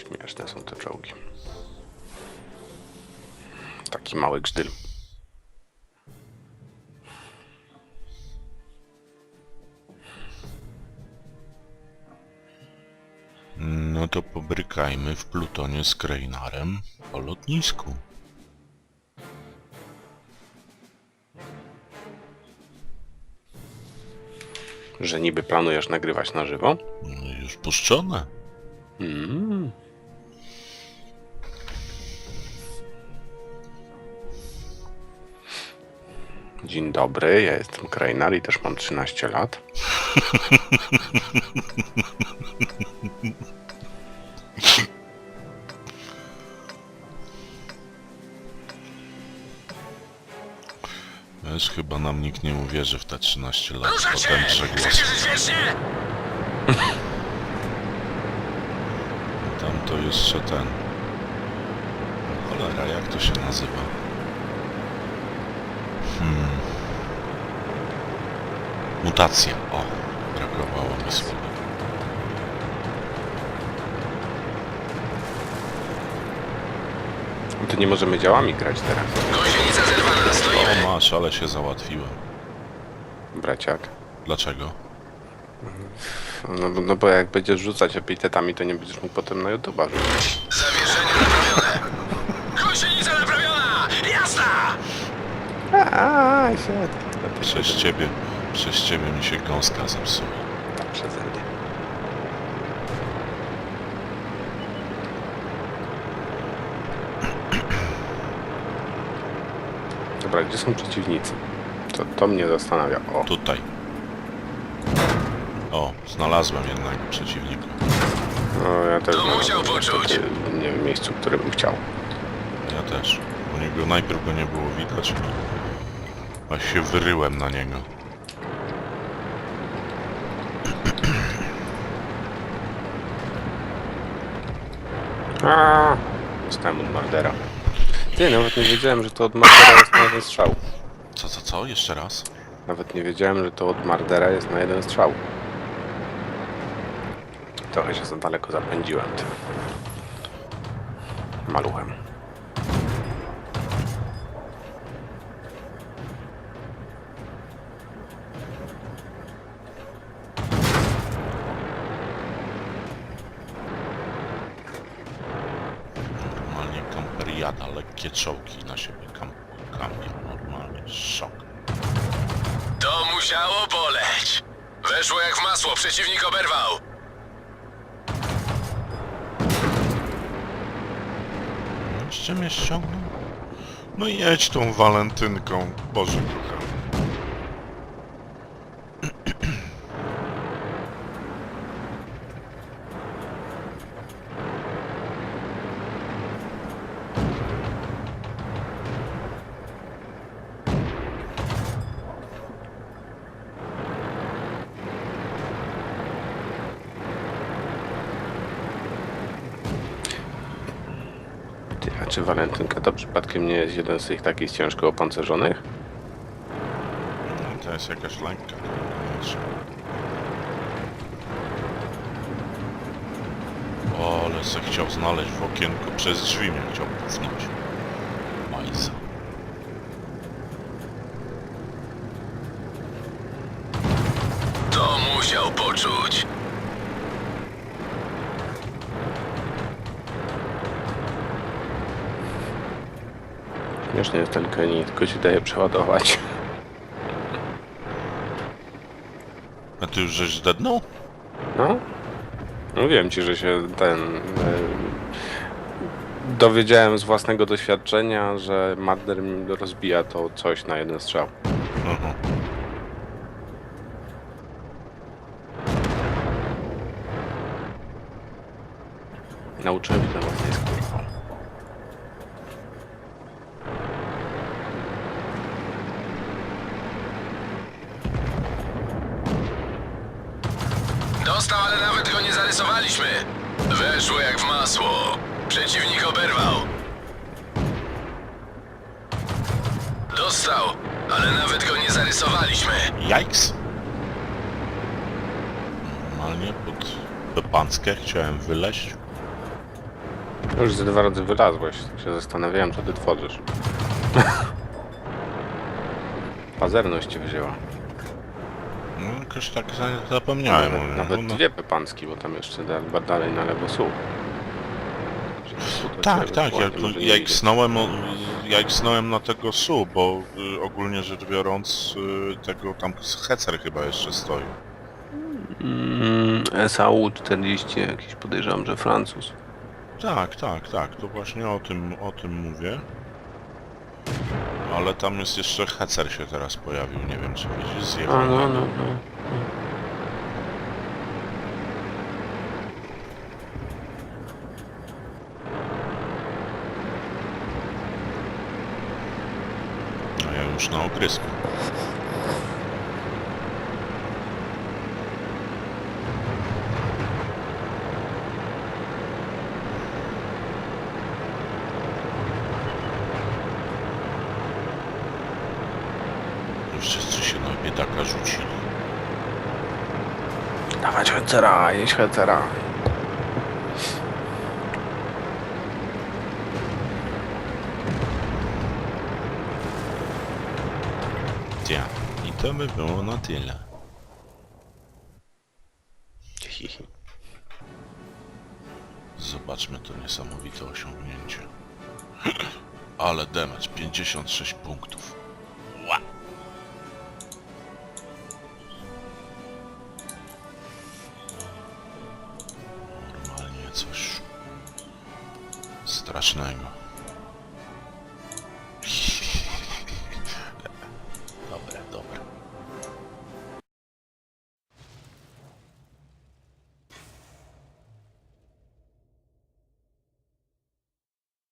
Śmieszne są te czołgi. Taki mały grzdyl. No to pobrykajmy w plutonie z Krejnarem po lotnisku. Że niby planujesz nagrywać na żywo? No już puszczone. Mm. Dzień dobry, ja jestem Krajnar i też mam 13 lat. Wiesz, chyba nam nikt nie uwierzy w te 13 lat. Ruszać się! Potem że głos. Chcecie żyć wiecznie? Tam to jeszcze ten. No Cholera, jak to się nazywa? Hmm. Mutacja. O, brakowało mi słowa. To nie możemy działami grać teraz, Gąsienica zerwana, stoimy! O, masz, ale się załatwiłem. braciak. Dlaczego? No, bo- no bo jak będziesz rzucać epitetami, to nie będziesz mógł potem na YouTube'a naprawione! Aaa, się. Przez ciebie, przez ciebie mi się gąska zepsuła. Przeze mnie. Dobra, gdzie są przeciwnicy? To, to mnie zastanawia. O, Tutaj. O, znalazłem jednego przeciwnika. no, ja też To znalazłem musiał poczuć. Nie w miejscu, które bym chciał. Ja też. U niego najpierw go nie było widać. A się wyryłem na niego. A, Dostałem od Mardera. Ty, nawet nie wiedziałem, że to od Mardera jest na jeden strzał. Co, co, co? Jeszcze raz? Nawet nie wiedziałem, że to od Mardera jest na jeden strzał. Trochę się za daleko zapędziłem tym maluchem. Normalnie kamperiada, lekkie czołgi na siebie kam kampią. Normalnie szok. To musiało boleć! Weszło jak w masło, przeciwnik oberwał! Jeszcze mnie ściągnął? No jedź tą walentynką, Boże Ty, a czy Walentynka to przypadkiem nie jest jeden z tych takich ciężko opancerzonych? No, to jest jakaś lęka. Wiesz. O, ale se chciał znaleźć w okienko, przez drzwi mnie chciał pchnąć. Majza. To musiał poczuć! Śmieszny jest ten Kenny, tylko ci daje przeładować. A ty już żeś zdednął? No? Mówiłem ci, że się ten... e, dowiedziałem z własnego doświadczenia, że Marder rozbija to coś na jeden strzał. Aha. Nauczyłem się Dostał, ale nawet go nie zarysowaliśmy! Weszło jak w masło! Przeciwnik oberwał! Dostał, ale nawet go nie zarysowaliśmy! Jajks! Normalnie pod Pepanckę chciałem wyleźć. Już ze dwa razy wylazłeś, tak się zastanawiałem, co ty tworzysz. Pazerność cię wzięła. No, jakoś tak za- zapomniałem o Nawet, nim. nawet No, dwie pepanski, bo tam jeszcze da, dalej na lewo są. Tak, tak, ja, ja iknąłem, o- ja iknąłem na tego SU, bo y, ogólnie rzecz biorąc y, tego tam Hecer chyba jeszcze stoi. Mm, SAU 40 jakiś podejrzewam, że Francuz. Tak, tak, tak, to właśnie o tym, o tym mówię. Ale tam jest jeszcze Hecer się teraz pojawił, nie wiem czy widzisz, A zjechał. no, na- no, no. A ja już na okrysku. Już wszyscy się biedaka rzucili. Dawać Hecera, jeść. Ja. I to by było na tyle. Hihi. Zobaczmy to niesamowite osiągnięcie. Ale damage, 56 punktów. Strasznego.